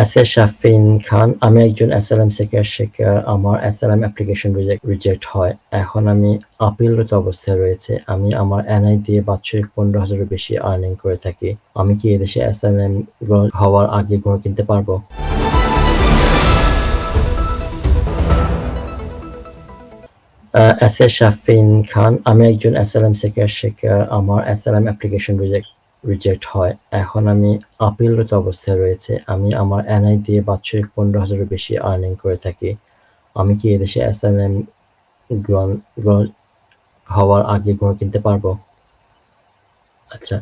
S Shafin খান, আমি একজন asylum seeker শিকার আমার অ্যাসাইলাম অ্যাপ্লিকেশন রিজেক্ট হয়। এখন আমি আপিলরত অবস্থায় রয়েছে। আমি আমার এনআই দিয়ে বাৎসরিক পনেরো হাজারের বেশি আর্নিং করে থাকি। আমি কি এদেশে অ্যাসাইলাম হওয়ার আগে ঘর কিনতে পারব? এস এ শাফিন খান, আমি একজন অ্যাসাইলাম সিকার শিকার আমার অ্যাসাইলাম অ্যাপ্লিকেশন রিজেক্ট হয়। এখন আমি আপিলরত অবস্থায় রয়েছে। আমি আমার এনআই দিয়ে বাৎসরিক পনেরো হাজারের বেশি আর্নিং করে থাকি। আমি কি এদেশে অ্যাসাইলাম হওয়ার আগে ঘর কিনতে পারব? আচ্ছা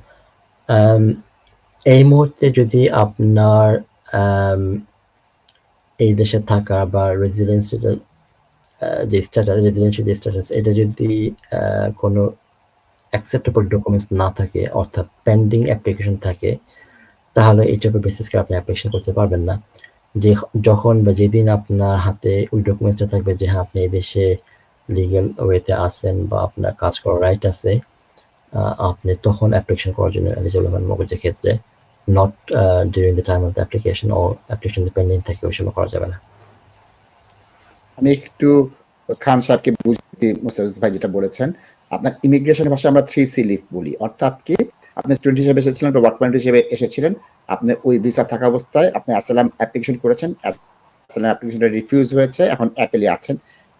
এই মুহূর্তে যদি আপনার এই দেশে থাকা বা রেজিডেন্স যে স্ট্যাটাস রেজিডেন্সিয়াল যে স্ট্যাটাস এটা যদি কোনো অ্যাকসেপ্টেবল ডকুমেন্টস না থাকে, অর্থাৎ পেন্ডিং অ্যাপ্লিকেশন থাকে, তাহলে এইটার বেসিস করে আপনি অ্যাপ্লিকেশন করতে পারবেন না। যে যখন বা যেদিন আপনার হাতে ওই ডকুমেন্টসটা থাকবে যে হ্যাঁ আপনি দেশে লিগেল ওয়েতে আছেন বা আপনার কাজ করার রাইট আছে আপনি তখন অ্যাপ্লিকেশন করার জন্য এলিজিবল হবেন মগজের ক্ষেত্রে। Not during the time of the application O application pending থাকে, ওই সময় করা যাবে না। আমি একটু খান সাহেবকে বুঝতে মুস্তাফিজ ভাই যেটা বলেছেন, আপনার ইমিগ্রেশনের ভাষায় আমরা থ্রি সি লিভ বলি। অর্থাৎ কি, আপনি স্টুডেন্ট হিসেবে এসেছিলেন বা ওয়ার্ক হিসেবে এসেছিলেন, আপনি ওই ভিসা থাকা অবস্থায় আপনি অ্যাসালাম অ্যাপ্লিকেশন করেছেন অ্যাসালাম অ্যাপ্লিকেশনটা রিফিউজ হয়েছে, এখন অ্যাপেলে আছেন।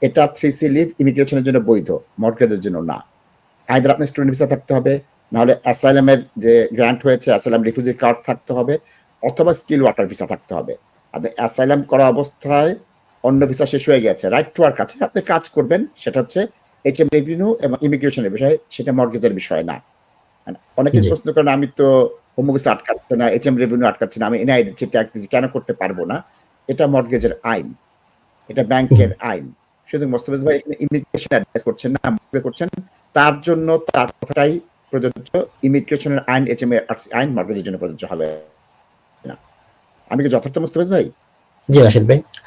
এটা থ্রি সি লিভ ইমিগ্রেশনের জন্য বৈধ মর্গেজের জন্য না। আইদার আপনি স্টুডেন্ট ভিসা থাকতে হবে, নাহলে অ্যাসাইলামের যে গ্র্যান্ট হয়েছে অ্যাসাইলাম রিফিউজি কার্ড থাকতে হবে, অথবা স্কিল ওয়াটার ভিসা থাকতে হবে। আপনি অ্যাসাইলাম করা অবস্থায় অন্য ভিসা শেষ হয়ে গেছে রাইট টু ওয়ার্ক আছে। আপনি কাজ করবেন সেটা হচ্ছে এইচ এম রেভিনিউ এবং ইমিগ্রেশনের বিষয় সেটা মর্গেজের বিষয় না। অনেকে। প্রশ্ন করেন আমি তো হোম ভিসা আটকাচ্ছে না এইচ এম রেভিনিউ আটকাচ্ছে না আমি এনআই দিচ্ছি ট্যাক্স দিচ্ছি কেন করতে পারব না? এটা মর্গেজের আইন। এটা ব্যাংকের আইন। শুধু মোস্তফিজ ভাই এখানে ইমিগ্রেশন অ্যাডভাইস করছেন না করছেন। তার জন্য তার কথাটাই প্রযোজ্য ইমিগ্রেশনের আইন এইচ এম আইন মর্গেজের জন্য প্রযোজ্য হবে না। আমি কি যথার্থ মোস্তফিজ ভাই? জি রাশিদ ভাই।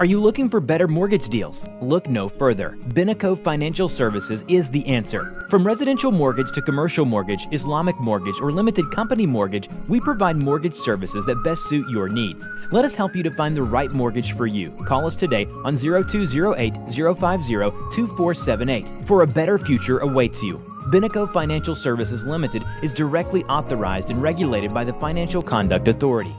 Are you looking for better mortgage deals? Look no further. Binaco Financial Services is the answer. From residential mortgage to commercial mortgage, Islamic mortgage, or limited company mortgage, we provide mortgage services that best suit your needs. Let us help you to find the right mortgage for you. Call us today on 0208 050 2478 for a better future awaits you. Binaco Financial Services Limited is directly authorized and regulated by the Financial Conduct Authority.